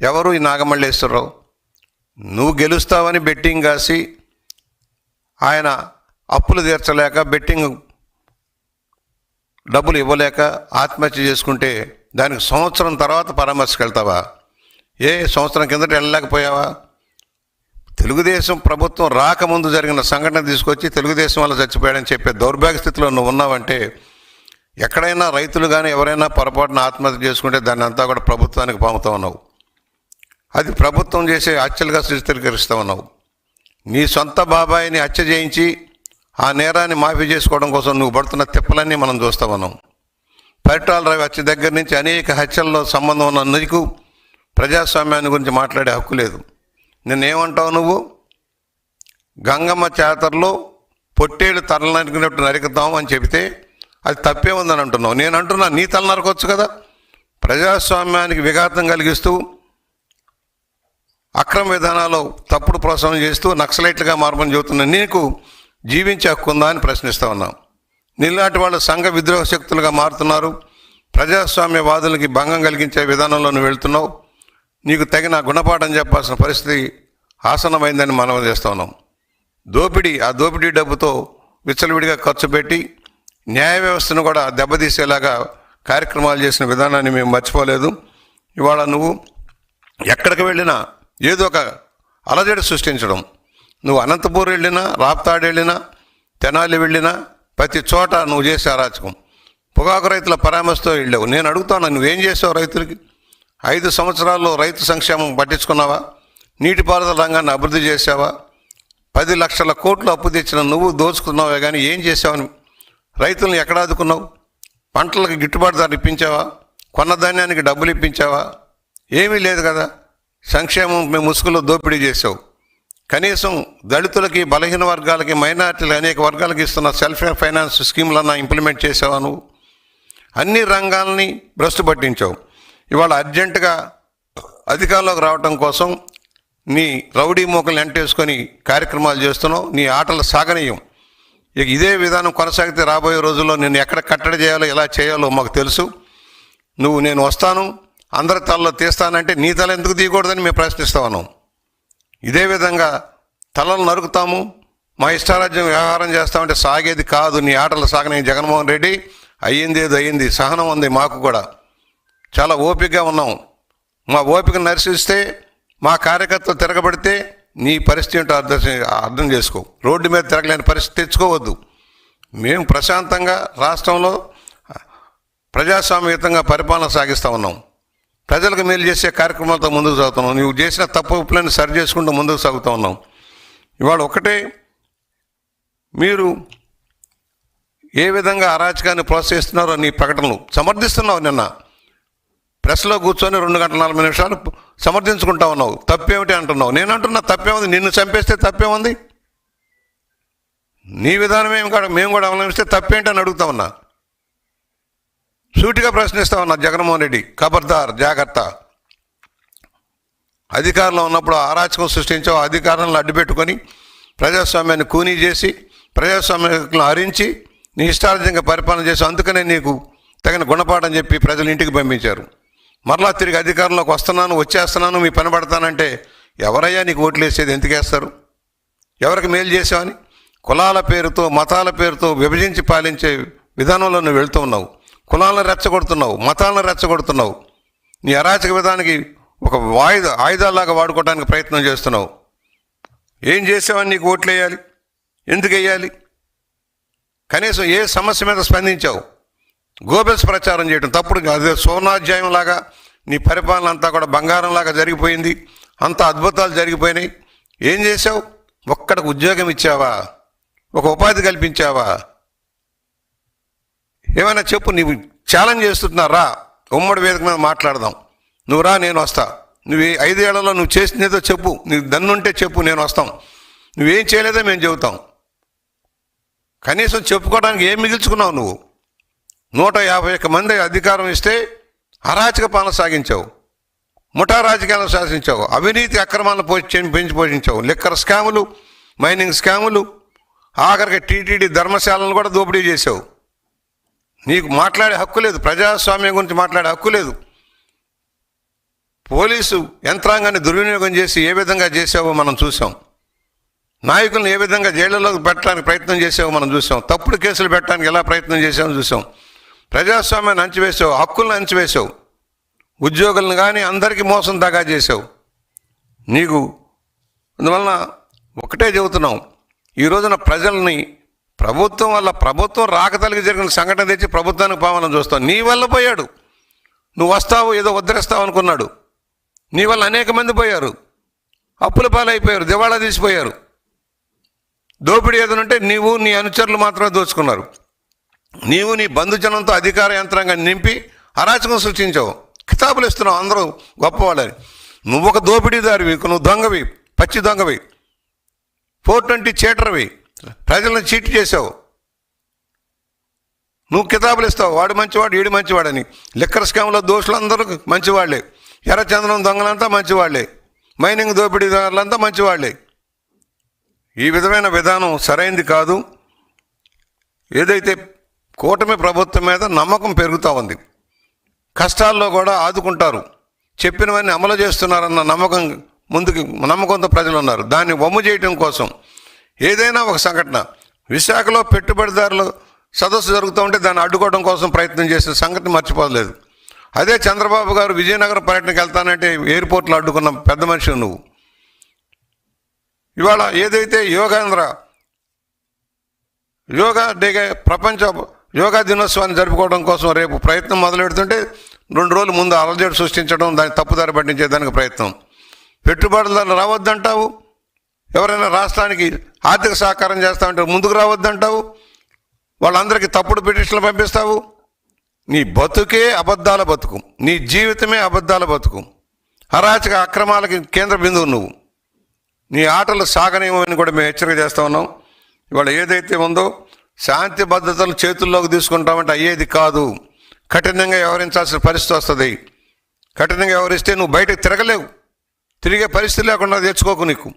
ఎవరు ఈ నాగమల్లేశ్వరరావు? నువ్వు గెలుస్తావని బెట్టింగ్ కాసి ఆయన అప్పులు తీర్చలేక బెట్టింగ్ డబ్బులు ఇవ్వలేక ఆత్మహత్య చేసుకుంటే దానికి సంవత్సరం తర్వాత పరామర్శకు వెళ్తావా? ఏ సంవత్సరం కిందట వెళ్ళలేకపోయావా? తెలుగుదేశం ప్రభుత్వం రాకముందు జరిగిన సంఘటన తీసుకొచ్చి తెలుగుదేశం వల్ల చచ్చిపోయాడని చెప్పే దౌర్భాగ్య స్థితిలో నువ్వు ఉన్నావంటే ఎక్కడైనా రైతులు కానీ ఎవరైనా పొరపాటున ఆత్మహత్య చేసుకుంటే దాన్ని అంతా కూడా ప్రభుత్వానికి పంపుతా ఉన్నావు. అది ప్రభుత్వం చేసే హత్యలుగా చిత్రీకరిస్తూ ఉన్నావు. నీ సొంత బాబాయిని హత్య చేయించి ఆ నేరాన్ని మాఫీ చేసుకోవడం కోసం నువ్వు పడుతున్న తిప్పలన్నీ మనం చూస్తా ఉన్నాం. పరిటాల రవి హత్య దగ్గర నుంచి అనేక హత్యల్లో సంబంధం ఉన్న నీకు ప్రజాస్వామ్యాన్ని గురించి మాట్లాడే హక్కు లేదు. నిన్నేమంటావు నువ్వు? గంగమ్మ జాతరలో పొట్టేళ్ళు తల నరికినట్టు అని చెబితే అది తప్పే ఉందని అంటున్నావు. నేను అంటున్నా నీ తల నరకొచ్చు కదా. ప్రజాస్వామ్యానికి విఘాతం కలిగిస్తూ అక్రమ విధానాలు తప్పుడు ప్రోత్సాహం చేస్తూ నక్సలైట్లుగా మార్పని చెబుతున్న నీకు జీవించే హక్కు ఉందా అని ప్రశ్నిస్తూ ఉన్నాం. నీలాంటి వాళ్ళు సంఘ విద్రోహ శక్తులుగా మారుతున్నారు. ప్రజాస్వామ్యవాదులకి భంగం కలిగించే విధానంలో నువ్వు వెళ్తున్నావు. నీకు తగిన గుణపాఠం చెప్పాల్సిన పరిస్థితి ఆసనమైందని మనం చేస్తూ ఉన్నాం. దోపిడీ ఆ దోపిడీ డబ్బుతో విచ్చలవిడిగా ఖర్చు పెట్టి న్యాయ వ్యవస్థను కూడా దెబ్బతీసేలాగా కార్యక్రమాలు చేసిన విధానాన్ని మేము మర్చిపోలేదు. ఇవాళ నువ్వు ఎక్కడికి వెళ్ళినా ఏదో ఒక అలజడి సృష్టించడం. నువ్వు అనంతపూర్ వెళ్ళినా రాప్తాడు వెళ్ళినా తెనాలి వెళ్ళినా ప్రతి చోట నువ్వు చేసే అరాచకం. పొగాకు రైతుల పరామర్శతో వెళ్ళావు. నేను అడుగుతాను నువ్వేం చేసావు రైతులకి? ఐదు సంవత్సరాల్లో రైతు సంక్షేమం పట్టించుకున్నావా? నీటిపారుదల రంగాన్ని అభివృద్ధి చేసావా పది లక్షల కోట్లు అప్పు తెచ్చిన నువ్వు దోచుకున్నావే కానీ ఏం చేసావని రైతులను ఎక్కడ ఆదుకున్నావు? పంటలకు గిట్టుబాటు ధర ఇప్పించావా? కొన్న ధాన్యానికి డబ్బులు ఇప్పించావా? ఏమీ లేదు కదా. సంక్షేమం మేము ముసుగులో దోపిడీ చేసావు కనీసం దళితులకి బలహీన వర్గాలకి మైనార్టీలు అనేక వర్గాలకి ఇస్తున్న సెల్ఫ్ ఫైనాన్స్ స్కీమ్లన్నా ఇంప్లిమెంట్ చేసావా నువ్వు? అన్ని రంగాల్ని భ్రష్టు పట్టించావు. ఇవాళ అర్జెంటుగా అధికారంలోకి రావటం కోసం నీ రౌడీ మూకలు ఎంటేసుకొని కార్యక్రమాలు చేస్తున్నావు. నీ ఆటలు సాగనీయం. ఇక ఇదే విధానం కొనసాగితే రాబోయే రోజుల్లో నేను ఎక్కడ కట్టడి చేయాలో ఎలా చేయాలో మాకు తెలుసు. నువ్వు నేను వస్తాను. అందరి తలలో తీస్తానంటే నీ తల ఎందుకు తీయకూడదని మేము ప్రశ్నిస్తా ఉన్నాం. ఇదే విధంగా తలలు నరుకుతాము మా ఇష్టారాజ్యం వ్యవహారం చేస్తామంటే సాగేది కాదు నీ ఆటలు సాగని జగన్మోహన్ రెడ్డి అయ్యింది ఏదో అయ్యింది సహనం ఉంది మాకు కూడా. చాలా ఓపికగా ఉన్నాం. మా ఓపిక నరిసిస్తే మా కార్యకర్తలు తిరగబడితే నీ పరిస్థితి ఏంటో అర్థం అర్థం చేసుకో. రోడ్డు మీద తిరగలేని పరిస్థితి తెచ్చుకోవద్దు. మేము ప్రశాంతంగా రాష్ట్రంలో ప్రజాస్వామ్యతంగా పరిపాలన సాగిస్తూ ఉన్నాం. ప్రజలకు మేలు చేసే కార్యక్రమాలతో ముందుకు సాగుతున్నాం. నువ్వు చేసిన తప్పు ఒప్పులను సరి చేసుకుంటూ ముందుకు సాగుతూ ఉన్నాం ఇవాళ ఒకటే మీరు ఏ విధంగా అరాచకాన్ని ప్రోత్సహిస్తున్నారో నీ ప్రకటనలు సమర్థిస్తున్నావు నిన్న. ప్రెస్లో కూర్చొని రెండు గంటల నలభై నిమిషాలు సమర్థించుకుంటా ఉన్నావు. తప్పేమిటి అంటున్నావు? నేను అంటున్నా తప్పేముంది? నిన్ను చంపేస్తే తప్పేముంది? నీ విధానం ఏమి కూడా మేము కూడా అవలంబిస్తే తప్పేంటి అని అడుగుతా ఉన్నా. సూటిగా ప్రశ్నిస్తా ఉన్నా జగన్మోహన్ రెడ్డి. ఖబర్దార్ జాగ్రత్త. అధికారంలో ఉన్నప్పుడు అరాచకం సృష్టించావు అధికారంలో అడ్డుపెట్టుకొని ప్రజాస్వామ్యాన్ని కూనీ చేసి ప్రజాస్వామ్యను హరించి నీ ఇష్టార్థంగా పరిపాలన చేసి అందుకనే నీకు తగిన గుణపాఠం చెప్పి ప్రజలు ఇంటికి పంపించారు. మరలా తిరిగి అధికారంలోకి వస్తున్నాను వచ్చేస్తున్నాను మీ పని పడతానంటే ఎవరయ్యా నీకు ఓట్లు వేసేది ఎందుకేస్తారు ఎవరికి మేలు చేసావని కులాల పేరుతో మతాల పేరుతో విభజించి పాలించే విధానంలో నువ్వు వెళ్తూ ఉన్నావు. కులాలను రెచ్చగొడుతున్నావు మతాలను రెచ్చగొడుతున్నావు. నీ అరాచక విధానికి ఒక వాయుధ ఆయుధాలాగా వాడుకోవడానికి ప్రయత్నం చేస్తున్నావు. ఏం చేసావని నీకు ఓట్లు వేయాలి ఎందుకు వేయాలి? కనీసం ఏ సమస్య మీద స్పందించావు? గోబెల్స్ ప్రచారం చేయడం తప్పుడు అదే సోనాధ్యాయం లాగా నీ పరిపాలన అంతా కూడా బంగారంలాగా జరిగిపోయింది. అంత అద్భుతాలు జరిగిపోయినాయి. ఏం చేసావు? ఒక్కడికి ఉద్యోగం ఇచ్చావా? ఒక ఉపాధి కల్పించావా? ఏమైనా చెప్పు నీవు ఛాలెంజ్ చేస్తున్నారా? ఉమ్మడి వేదిక మీద మాట్లాడదాం. నువ్వు రా నేను వస్తా. నువ్వు ఐదేళ్ళలో నువ్వు చేసినదో చెప్పు. నీకు దన్నుంటే చెప్పు నేను వస్తాం. నువ్వేం చేయలేదో మేము చెబుతాం. కనీసం చెప్పుకోవడానికి ఏం మిగిల్చుకున్నావు నువ్వు? నూట యాభై ఒక్క మంది అధికారం ఇస్తే అరాచక పాలన సాగించావు. ముఠా రాజకీయాలను శాసించావు. అవినీతి అక్రమాలను పోషి పెంచి పోషించావు. లిక్కర్ స్కాములు మైనింగ్ స్కాములు ఆఖరికి టీటీడీ ధర్మశాలను కూడా దోపిడీ చేసావు నీకు మాట్లాడే హక్కు లేదు. ప్రజాస్వామ్యం గురించి మాట్లాడే హక్కు లేదు. పోలీసు యంత్రాంగాన్ని దుర్వినియోగం చేసి ఏ విధంగా చేసావో మనం చూసాం నాయకులను ఏ విధంగా జైళ్ళలోకి పెట్టడానికి ప్రయత్నం చేసావో మనం చూసాం తప్పుడు కేసులు పెట్టడానికి ఎలా ప్రయత్నం చేసామో చూసాం ప్రజాస్వామ్యాన్ని అంచివేసావు హక్కులను అంచివేసావు ఉద్యోగులను కానీ అందరికీ మోసం దాగా చేసావు నీకు అందువలన ఒకటే చెబుతున్నాం. ఈ రోజున ప్రజల్ని ప్రభుత్వం వల్ల ప్రభుత్వం రాకతలిగి జరిగిన సంఘటన తెచ్చి ప్రభుత్వానికి పావనం చూస్తాం నీ వల్ల పోయాడు. నువ్వు వస్తావు ఏదో ఉద్ధరిస్తావు అనుకున్నాడు. నీ వల్ల అనేక మంది పోయారు. అప్పుల పాలైపోయారు దివాళా తీసిపోయారు. దోపిడీ ఏదనంటే నీవు నీ అనుచరులు మాత్రమే దోచుకున్నారు. నీవు నీ బంధుజనంతో అధికార యంత్రాంగాన్ని నింపి అరాచకం సృష్టించావు. కితాబులు ఇస్తున్నావు అందరూ గొప్పవాళ్ళని. నువ్వు ఒక దోపిడీదారివి నువ్వు దొంగవి పచ్చి దొంగవి. ఫోర్ ట్వంటీ చేటర్వి. ప్రజలను చీట్ చేసావు నువ్వు కితాబులు ఇస్తావు. వాడు మంచివాడు వీడు మంచివాడని. లిక్కర్ స్కామ్లో దోషులందరూ మంచివాళ్ళే. ఎర్రచందనం దొంగలంతా మంచివాళ్ళే. మైనింగ్ దోపిడీదారులంతా మంచివాళ్ళే. ఈ విధమైన విధానం సరైంది కాదు. ఏదైతే కూటమి ప్రభుత్వం మీద నమ్మకం పెరుగుతూ ఉంది కష్టాల్లో కూడా ఆదుకుంటారు. చెప్పినవన్నీ అమలు చేస్తున్నారన్న నమ్మకం ముందుకు నమ్మకంతో ప్రజలు ఉన్నారు దాన్ని వమ్ము చేయటం కోసం ఏదైనా ఒక సంఘటన. విశాఖలో పెట్టుబడిదారులు సదస్సు జరుగుతూ ఉంటే దాన్ని అడ్డుకోవడం కోసం ప్రయత్నం చేసిన సంగతి మర్చిపోలేదు. అదే చంద్రబాబు గారు విజయనగరం పర్యటనకు వెళ్తానంటే ఎయిర్పోర్ట్లో అడ్డుకున్న పెద్ద మనిషి నువ్వు. ఇవాళ ఏదైతే యోగాంధ్ర యోగా డేగా ప్రపంచ యోగా దినోత్సవాన్ని జరుపుకోవడం కోసం రేపు ప్రయత్నం మొదలు పెడుతుంటే రెండు రోజుల ముందు అలజడి సృష్టించడం దాన్ని తప్పుదారి పట్టించేదానికి ప్రయత్నం. పెట్టుబడిదారులు రావద్దంటావు? ఎవరైనా రాష్ట్రానికి ఆర్థిక సహకారం చేస్తామంటే ముందుకు రావద్దంటావు? వాళ్ళందరికీ తప్పుడు పిటిషన్లు పంపిస్తావు? నీ బతుకే అబద్ధాల బతుకు. నీ జీవితమే అబద్ధాల బతుకు. అరాచక అక్రమాలకి కేంద్ర బిందువు నువ్వు. నీ ఆటలు సాగనేమని కూడా మేము హెచ్చరిక చేస్తా ఉన్నాం. ఇవాళ ఏదైతే ఉందో శాంతి భద్రతలు చేతుల్లోకి తీసుకుంటామంటే అయ్యేది కాదు. కఠినంగా వ్యవహరించాల్సిన పరిస్థితి వస్తుంది. కఠినంగా వ్యవహరిస్తే నువ్వు బయటకు తిరగలేవు. తిరిగే పరిస్థితి లేకుండా తెచ్చుకోకు నీకు.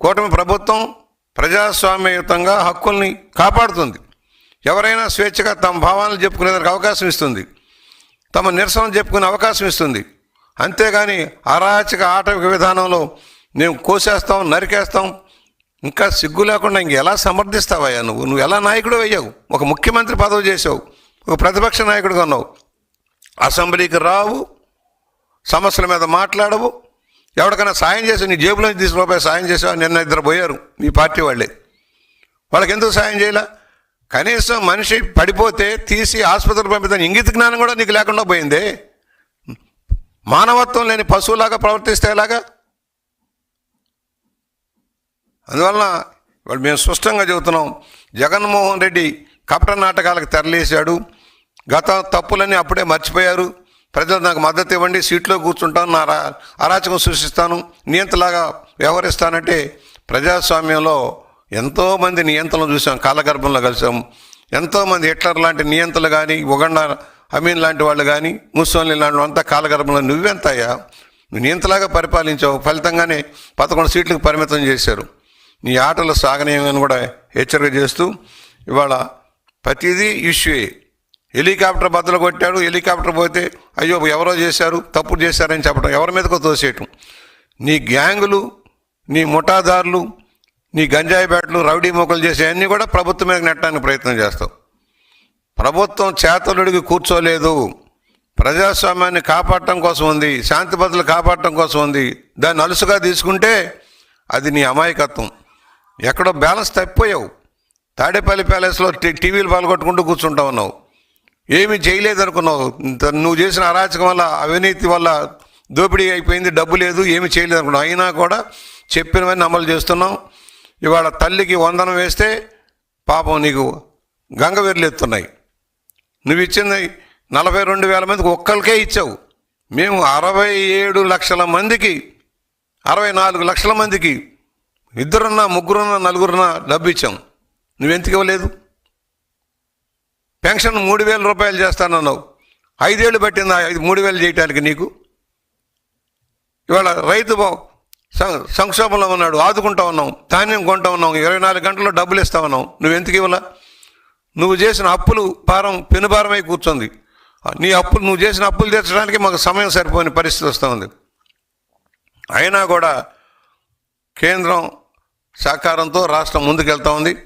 కూటమి ప్రభుత్వం ప్రజాస్వామ్యయుతంగా హక్కుల్ని కాపాడుతుంది. ఎవరైనా స్వేచ్ఛగా తమ భావాలను చెప్పుకునేందుకు అవకాశం ఇస్తుంది. తమ నిరసన చెప్పుకునే అవకాశం ఇస్తుంది. అంతేగాని అరాచక ఆటవిక విధానంలో మేము కోసేస్తాం నరికేస్తాం. ఇంకా సిగ్గు లేకుండా ఇంక ఎలా సమర్థిస్తావయ్యా నువ్వు? నువ్వు ఎలా నాయకుడు అయ్యావు? ఒక ముఖ్యమంత్రి పదవి చేసావు ఒక ప్రతిపక్ష నాయకుడిగా ఉన్నావు. అసెంబ్లీకి రావు. సమస్యల మీద మాట్లాడవు. ఎవరికైనా సాయం చేసి నీ జేబులో తీసి రూపాయి సాయం చేసావు నిన్న ఇద్దరు పోయారు. మీ పార్టీ వాళ్ళే. వాళ్ళకి ఎందుకు సాయం చేయలే? కనీసం మనిషి పడిపోతే తీసి ఆసుపత్రికి పంపితే ఇంగిత జ్ఞానం కూడా నీకు లేకుండా పోయిందే. మానవత్వం లేని పశువులాగా ప్రవర్తిస్తే ఎలాగా? అందువలన వాళ్ళు మేము స్పష్టంగా చెబుతున్నాం జగన్మోహన్ రెడ్డి కపట నాటకాలకు తెరలేశాడు గత తప్పులన్నీ అప్పుడే మర్చిపోయారు. ప్రజలు నాకు మద్దతు ఇవ్వండి సీట్లో కూర్చుంటాను నా అరాచకం సృష్టిస్తాను నియంతలాగా వ్యవహరిస్తానంటే ప్రజాస్వామ్యంలో ఎంతోమంది నియంత్రణలు చూసాం కాలగర్భంలో కలిసాం ఎంతోమంది హిట్లర్ లాంటి నియంతలు కానీ ఉగండ అమీన్ లాంటి వాళ్ళు కానీ ముస్సోన్లీ లాంటి అంతా కాలగర్భంలో నువ్వెంతయ్యా? నువ్వు నియంతలాగా పరిపాలించావు ఫలితంగానే పదకొండు సీట్లకు పరిమితం చేశారు. నీ ఆటలు సాగనీయమని కూడా హెచ్చరిక చేస్తూ ఇవాళ ప్రతిదీ ఇష్యూయే హెలికాప్టర్ బద్దలు కొట్టాడు హెలికాప్టర్ పోతే అయ్యో ఎవరో చేశారు తప్పుడు చేశారని చెప్పడం ఎవరి మీదకో తోసేయటం. నీ గ్యాంగులు నీ ముఠాదారులు నీ గంజాయి బ్యాట్లు రౌడీ మొక్కలు చేసే అన్నీ కూడా ప్రభుత్వం మీద నెట్టడానికి ప్రయత్నం చేస్తావు. ప్రభుత్వం చేతలుడికి కూర్చోలేదు. ప్రజాస్వామ్యాన్ని కాపాడటం కోసం ఉంది శాంతి భద్రతలు కాపాడటం కోసం ఉంది. దాన్ని అలుసుగా తీసుకుంటే అది నీ అమాయకత్వం. ఎక్కడో బ్యాలెన్స్ తప్పిపోయావు. తాడేపల్లి ప్యాలెస్లో టీవీలు పాల్గొట్టుకుంటూ కూర్చుంటా ఉన్నావు. ఏమీ చేయలేదనుకున్నావు? నువ్వు చేసిన అరాచకం వల్ల అవినీతి వల్ల దోపిడీ అయిపోయింది డబ్బు లేదు ఏమి చేయలేదు అనుకున్నావు అయినా కూడా చెప్పినవన్నీ అమలు చేస్తున్నావు. ఇవాళ తల్లికి వందనం వేస్తే పాపం నీకు గంగ ఎత్తున్నాయి. నువ్వు ఇచ్చింది నలభై రెండు వేల మందికి ఒక్కరికే ఇచ్చావు. మేము అరవై ఏడు లక్షల మందికి అరవై నాలుగు లక్షల మందికి ఇద్దరున్నా ముగ్గురున్నా నలుగురున్నా డబ్బు ఇచ్చాం. నువ్వెందుకు ఇవ్వలేదు? పెన్షన్ మూడు వేల రూపాయలు చేస్తానన్నావు. ఐదేళ్ళు పట్టింది? ఐదు మూడు వేలు చేయటానికి నీకు? ఇవాళ రైతు సం- సంక్షోభంలో ఉన్నాడు ఆదుకుంటా ఉన్నాం ధాన్యం కొంటా ఉన్నాం ఇరవై నాలుగు గంటల్లో డబ్బులు ఇస్తా ఉన్నాం. నువ్వు ఎందుకు ఇవ్వాల? నువ్వు చేసిన అప్పులు భారం పెనుభారమై కూర్చుంది. నీ అప్పులు నువ్వు చేసిన అప్పులు తీర్చడానికి మాకు సమయం సరిపోని పరిస్థితి వస్తుంది అయినా కూడా కేంద్రం సహకారంతో రాష్ట్రం ముందుకెళ్తా ఉంది.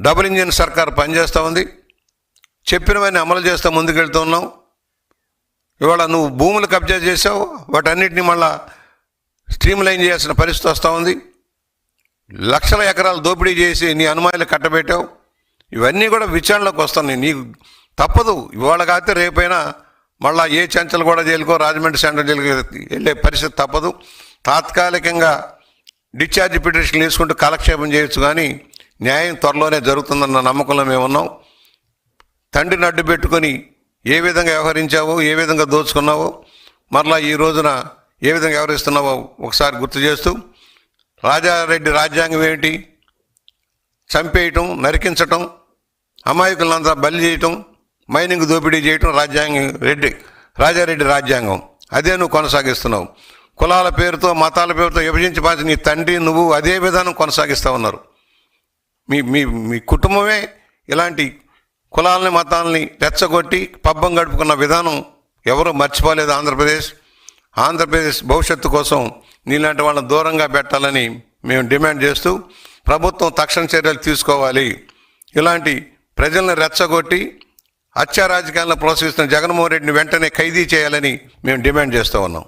డబుల్ ఇంజిన్ సర్కార్ పనిచేస్తూ ఉంది. చెప్పినవన్నీ అమలు చేస్తూ ముందుకెళ్తూ ఉన్నాం. ఇవాళ నువ్వు భూములు కబ్జా చేసావు వాటన్నిటిని మళ్ళా స్ట్రీమ్ లైన్ చేయాల్సిన పరిస్థితి వస్తూ ఉంది. లక్షల ఎకరాలు దోపిడీ చేసి నీ అనుమానాలు కట్టబెట్టావు. ఇవన్నీ కూడా విచారణలోకి వస్తున్నాయి. నీకు తప్పదు. ఇవాళ కాకపోతే రేపైనా మళ్ళా ఏ చెంచలు కూడా జైలుకో రాజమండ్రి సెంట్రల్ జైలుకి వెళ్ళే పరిస్థితి తప్పదు. తాత్కాలికంగా డిశ్చార్జ్ పిటిషన్ తీసుకుంటూ కాలక్షేపం చేయొచ్చు కానీ న్యాయం త్వరలోనే జరుగుతుందన్న నమ్మకంలో మేము ఉన్నాం తండ్రిని అడ్డు పెట్టుకొని ఏ విధంగా వ్యవహరించావో ఏ విధంగా దోచుకున్నావో మరలా ఈ రోజున ఏ విధంగా వ్యవహరిస్తున్నావో ఒకసారి గుర్తు చేస్తూ రాజారెడ్డి రాజ్యాంగం ఏంటి చంపేయటం నరికించటం అమాయకులంతా బలి చేయటం మైనింగ్ దోపిడీ చేయటం రాజ్యాంగం రెడ్డి రాజారెడ్డి రాజ్యాంగం. అదే నువ్వు కొనసాగిస్తున్నావు. కులాల పేరుతో మతాల పేరుతో విభజించి పాచి నీ తండ్రి నువ్వు అదే విధానం కొనసాగిస్తూ ఉన్నారు. మీ మీ మీ కుటుంబమే ఇలాంటి కులాలని మతాలని రెచ్చగొట్టి పబ్బం గడుపుకున్న విధానం ఎవరూ మర్చిపోలేదు ఆంధ్రప్రదేశ్. ఆంధ్రప్రదేశ్ భవిష్యత్తు కోసం నీలాంటి వాళ్ళని దూరంగా పెట్టాలని మేము డిమాండ్ చేస్తూ ప్రభుత్వం తక్షణ చర్యలు తీసుకోవాలి. ఇలాంటి ప్రజలను రెచ్చగొట్టి హత్యా రాజకీయాలను ప్రోత్సహిస్తున్న జగన్మోహన్ రెడ్డిని వెంటనే ఖైదీ చేయాలని మేము డిమాండ్ చేస్తూ ఉన్నాం.